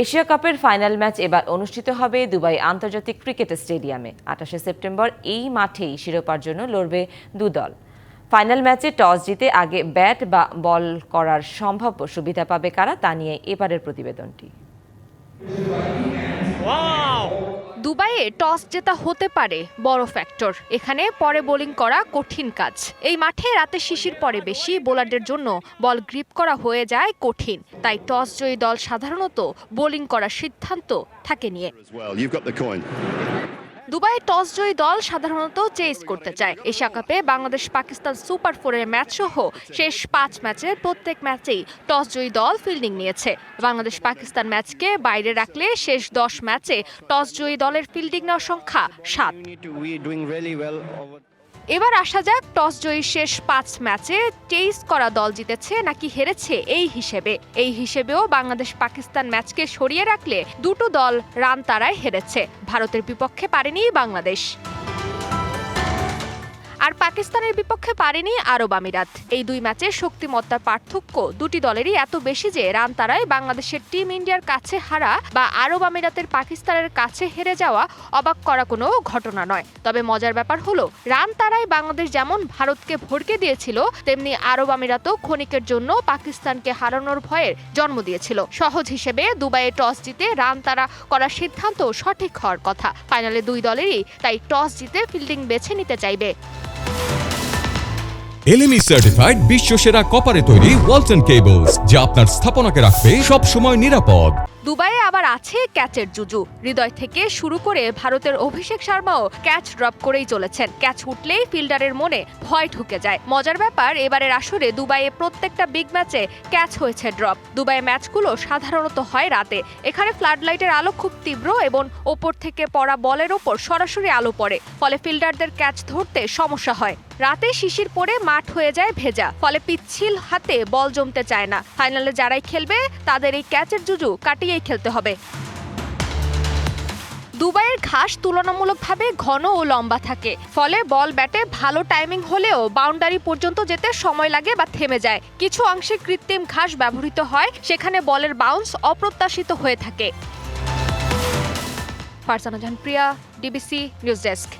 Asia কাপের final match এবার অনুষ্ঠিত হবে দুবাই আন্তর্জাতিক ক্রিকেট স্টেডিয়ামে। আঠাশে সেপ্টেম্বর এই মাঠেই শিরোপার জন্য লড়বে দু দল। ফাইনাল ম্যাচে টস জিতে আগে ব্যাট বা বল করার সম্ভাব্য সুবিধা পাবে কারা তা নিয়ে এবারের প্রতিবেদনটি। দুবাইয়ে টস জেতা হতে পারে বড় ফ্যাক্টর এখানে পরে বোলিং করা কঠিন কাজ। এই মাঠে রাতে শিশির পরে বেশি, বোলারদের জন্য বল গ্রিপ করা হয়ে যায় কঠিন। তাই টস জয়ী দল সাধারণত বোলিং করার সিদ্ধান্ত থাকে নিয়ে। দুবাই টস জয়ী দল সাধারণত চেস করতে চায়। এশিয়া কাপে বাংলাদেশ পাকিস্তান সুপার ফোরের ম্যাচ সহ শেষ পাঁচ ম্যাচের প্রত্যেক ম্যাচেই টস জয়ী দল ফিল্ডিং নিয়েছে। বাংলাদেশ পাকিস্তান ম্যাচকে বাইরে রাখলে শেষ দশ ম্যাচে টস জয়ী দলের ফিল্ডিং নেওয়ার সংখ্যা সাত। এবার আসা যাক, টস জয়ী শেষ পাঁচ ম্যাচে তেইশ করা দল জিতেছে নাকি হেরেছে এই হিসেবে। এই হিসেবেও বাংলাদেশ পাকিস্তান ম্যাচকে সরিয়ে রাখলে দুটো দল রান তারায় হেরেছে। ভারতের বিপক্ষে পারেনি বাংলাদেশ। আর পাকিস্তানের বিপক্ষে পারেনি আরব আমিরাত। এই দুই ম্যাচে শক্তিমত্তার পার্থক্য দুটি দলেরই। এত বেশি যে রান তারায় বাংলাদেশের টিম ইন্ডিয়ার কাছে হারা বা আরব আমিরাতের পাকিস্তানের কাছে হেরে যাওয়া অবাক করা কোনো ঘটনা নয়। তবে মজার ব্যাপার হলো, রান তারায় বাংলাদেশ যেমন ভারতকে ভড়কে দিয়েছিল, তেমনি আরব আমিরাতও ক্ষণিকের জন্য পাকিস্তানকে হারানোর ভয়ের জন্ম দিয়েছিল। সহজ হিসেবে দুবাইয়ে টস জিতে রান তারা করার সিদ্ধান্ত সঠিক হওয়ার কথা। ফাইনালে দুই দলেরই তাই টস জিতে ফিল্ডিং বেছে নিতে চাইবে। এলএমই সার্টিফাইড বিশ্ব সেরা কপারে তৈরি ওয়ালটন কেবলস যা আপনার স্থাপনাকে রাখবে সব সময় নিরাপদ। দুবাইয়ে আবার আছে ক্যাচের জুজু। হৃদয় থেকে শুরু করে ভারতের অভিষেক শর্মাও ক্যাচ ড্রপ করেই চলেছেন। ক্যাচ উঠলেই ফিল্ডারের মনে ভয় ঢুকে যায়। মজার ব্যাপার, এবারের আসরে দুবাইয়ে প্রত্যেকটা বিগ ম্যাচে ক্যাচ হয়েছে ড্রপ। দুবাইয়ের ম্যাচগুলো সাধারণত হয় রাতে। এখানে ফ্লাড লাইটের আলো খুব তীব্র এবং ওপর থেকে পড়া বলের ওপর সরাসরি আলো পড়ে। ফলে ফিল্ডারদের ক্যাচ ধরতে সমস্যা হয়। রাতে শিশির পরে মাঠ হয়ে যায় ভেজা। ফলে পিচ্ছিল হাতে বল জমতে চায় না। ফাইনালে যারাই খেলবে, তাদের এই ক্যাচের জুজু কাটিয়েই খেলতে হবে। দুবাইয়ের ঘাস তুলনামূলকভাবে ঘন ও লম্বা থাকে। ফলে বল ব্যাটে ভালো টাইমিং হলেও বাউন্ডারি পর্যন্ত যেতে সময় লাগে বা থেমে যায়। কিছু অংশে কৃত্রিম ঘাস ব্যবহৃত হয়, সেখানে বলের বাউন্স অপ্রত্যাশিত হয়ে থাকে। Farzana Jahan Priya DBC news desk